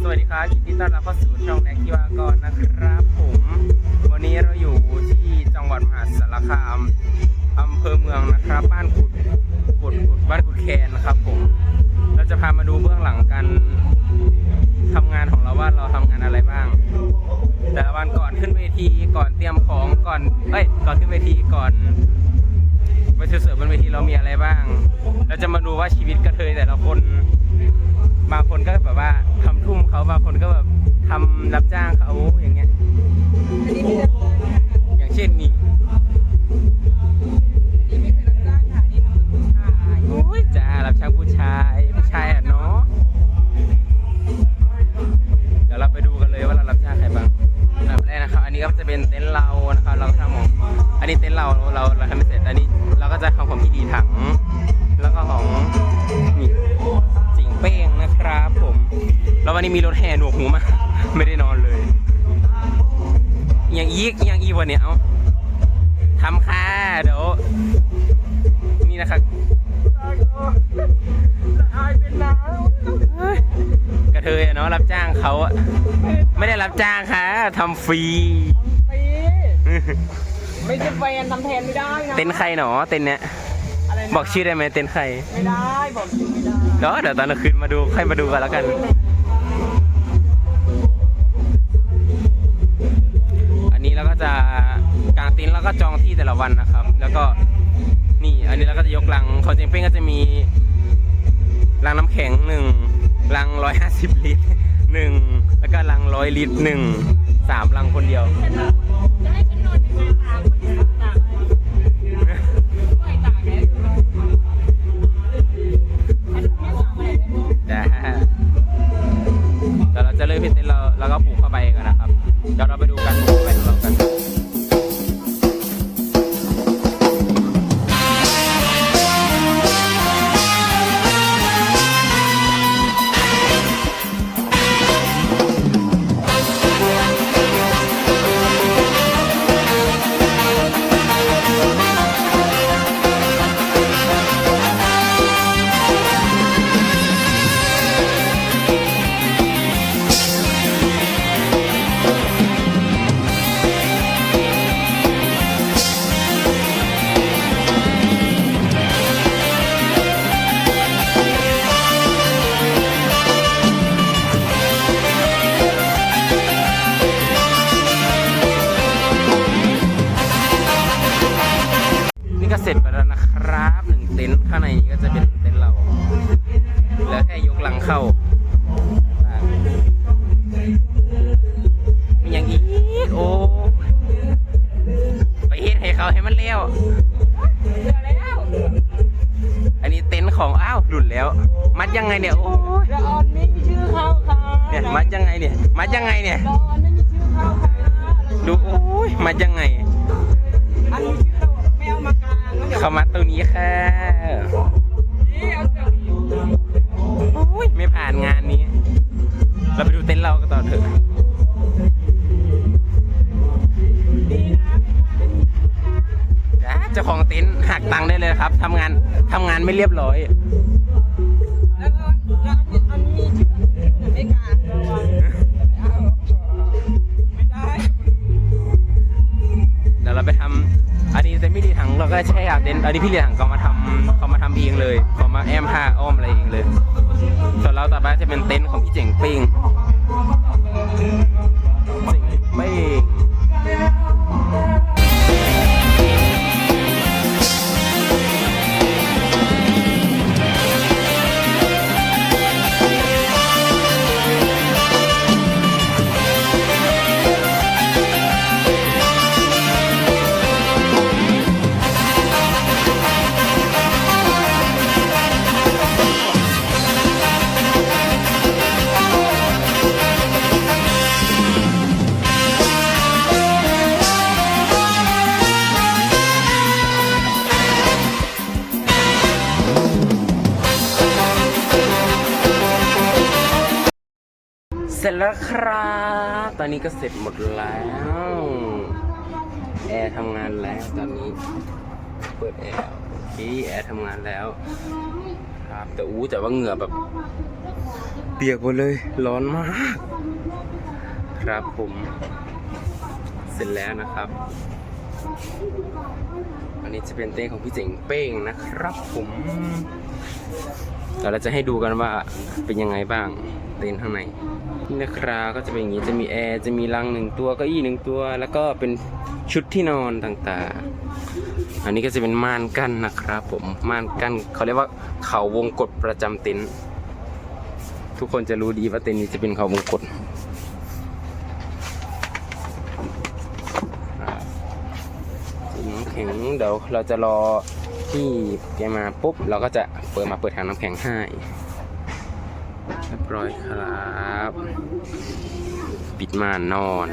สวัสดีครับยินดีต้อนรับเข้าสู่ช่องแน็กทิวากรนะครับผม วันนี้เราอยู่ที่จังหวัดมหาสารคามอำเภอเมืองนะครับ บ้านกุดกุดกุดบ้านกุดแคนนะครับผม เราจะพามาดูเบื้องหลังการทำงานของเราว่าเราทำงานอะไรบ้าง แต่ละวันก่อนขึ้นเวทีก่อนเตรียมของก่อนเอ้ยก่อนขึ้นเวทีก่อน ไปเสิร์ฟบนเวทีเรามีอะไรบ้าง เราจะมาดูว่าชีวิตกระเทยแต่ละคน บางคนก็แบบว่าทำทุ่มเขาบางคนก็แบบทำรับจ้างเขาอย่างเงี้ย อย่างเช่นนี่ ต็นท์เรานะครับเราทำของอันนี้เต็นท์เราเราเราทำไม่เสร็จอันนี้เราก็จะทำของพี่ดีถัง แล้วก็ของนี่จิงเป้งนะครับผม แล้ววันนี้มีรถแห่หนวกหูมา ไม่ได้นอนเลยอย่างอีกอย่างอีวันเนี้ยเอาทำค่ะเดี๋ยวนี่นะครับกระเทยเนาะรับจ้างเขาอะไม่ได้รับจ้างค่ะทำฟรี ไม่ใช่แฟนทำแทนไม่ได้นะเต็นท์ใครหนอเต็นท์เนี้ยอะไรนะบอกชื่อได้ไหมเต็นท์ใครไม่ได้บอกชื่อไม่ได้เดี๋ยวเดี๋ยวตอนกลางคืนมาดูค่อยมาดูกันแล้วกัน อันนี้เราก็จะกางเต็นท์แล้วก็จองที่แต่ละวันนะครับ แล้วก็นี่อันนี้เราก็จะยกลังของเจงเป้งก็จะมีลังน้ำแข็งหนึ่งลังร้อยห้าสิบลิตรหนึ่งแล้วก็ลังร้อยลิตรหนึ่งสามลังคนเดียวจ Thank you. นท์ข้างในนี้ก็จะเป็นเต็นท์เราเหลือแค่ยกหลังเข้ามีอย่างอีกโอ้ไปเฮ็ดให้เขาให้มันเลี้ยวเจอแล้วอันนี้เต็นท์ของอ้าวหลุดแล้ว มัดยังไงเนี่ยโอ้ยละออนไม่มีชื่อเขาค่ะเนี่ยมัดยังไงเนี่ยมัดยังไงเนี่ยละออนไม่มีชื่อเขาค่ะดูโอ้ยมัดยังไงอันนี้ชื่อเราแมวมากลางแล้วเดี๋ยวเขามัดตรงนี้ค่ะ โอ้ยไม่ผ่านงานนี้ เราไปดูเต็นท์เรากันต่อเถอะจ้าเจ้าของเต็นท์หักตังค์ได้เลยครับทำงานทำงานไม่เรียบร้อยแล้วก็แล้อันมีชื่อไม่กลางระวังเอาไม่ได้เดี๋ยวเราไปทำอันนี้เต็นท์พี่ดีถังเราก็ใช้อาเต็นท์อันนี้พี่ดีถังเขามาทำเขามาทำ องเลยเขามาแอมห้าอ้อมอะไรเองเลย ส่วนเราต่อไปจะเป็นเต็นท์ของพี่เจ๋งปิง ร็จแล้วครับ ตอนนี้ก็เสร็จหมดแล้ว แอร์ทำงานแล้วตอนนี้ เปิดแอร์โอเคแอร์ทำงานแล้ว ครับแต่อู้แต่ว่าเหงื่อแบบ เปียกหมดเลยร้อนมาก ครับผม เสร็จแล้วนะครับอันนี้จะเป็นเต้นของพี่เจ๋งเป้งนะครับผม เดี๋ยวเราจะให้ดูกันว่าเป็นยังไงบ้างเต้นท์ข้างในนี่นะครับก็จะเป็นอย่างนี้จะมีแอร์จะมีรังหนึ่งตัวเก็อี้หนึ่งตัว แล้วก็เป็นชุดที่นอนต่างๆ อันนี้ก็จะเป็นม่านกั้นนะครับ ผมม่านกั้นเขาเรียกว่าเขาวงกตประจำเต็นท์ทุกคนจะรู้ดีว่าเต็นท์นี้จะเป็นเขาวงกตน้ำแข็งเดี๋ยวเราจะรอ ที่แกมาปุ๊บเราก็จะเปิดมาเปิดถังน้ำแข็งให้เรียบร้อยครับ ปิดม่านนอน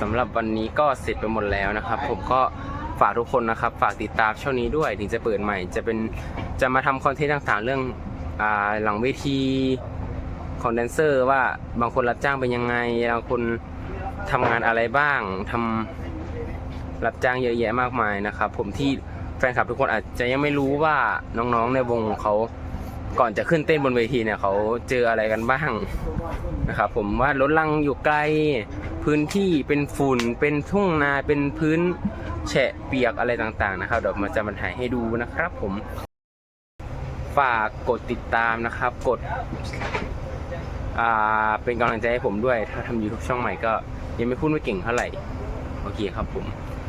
สำหรับวันนี้ก็เสร็จไปหมดแล้วนะครับ ผมก็ฝากทุกคนนะครับ ฝากติดตามช่องนี้ด้วยถึงจะเปิดใหม่ จะเป็นจะมาทำคอนเทนต์ต่างๆ เรื่องอ่าหลังเวทีของแดนเซอร์ว่าบางคนรับจ้างเป็นยังไงบางคนทำงานอะไรบ้างทำ รับจ้างเยอะแยะมากมายนะครับ ผมที่แฟนคลับทุกคนอาจจะยังไม่รู้ว่าน้องๆในวงเขาก่อนจะขึ้นเต้นบนเวทีเนี่ยเขาเจออะไรกันบ้างนะครับผมว่ารถลังอยู่ไกลพื้นที่เป็นฝุ่นเป็นทุ่งนาเป็นพื้นแฉะเปียกอะไรต่างๆนะครับเดี๋ยวมาจะมาถ่ายให้ดูนะครับ ผมฝากกดติดตามนะครับ กดอ่าเป็นกำลังใจให้ผมด้วย ถ้าทำ YouTube ช่องใหม่ก็ยังไม่พูดไม่เก่งเท่าไหร่ โอเคครับผม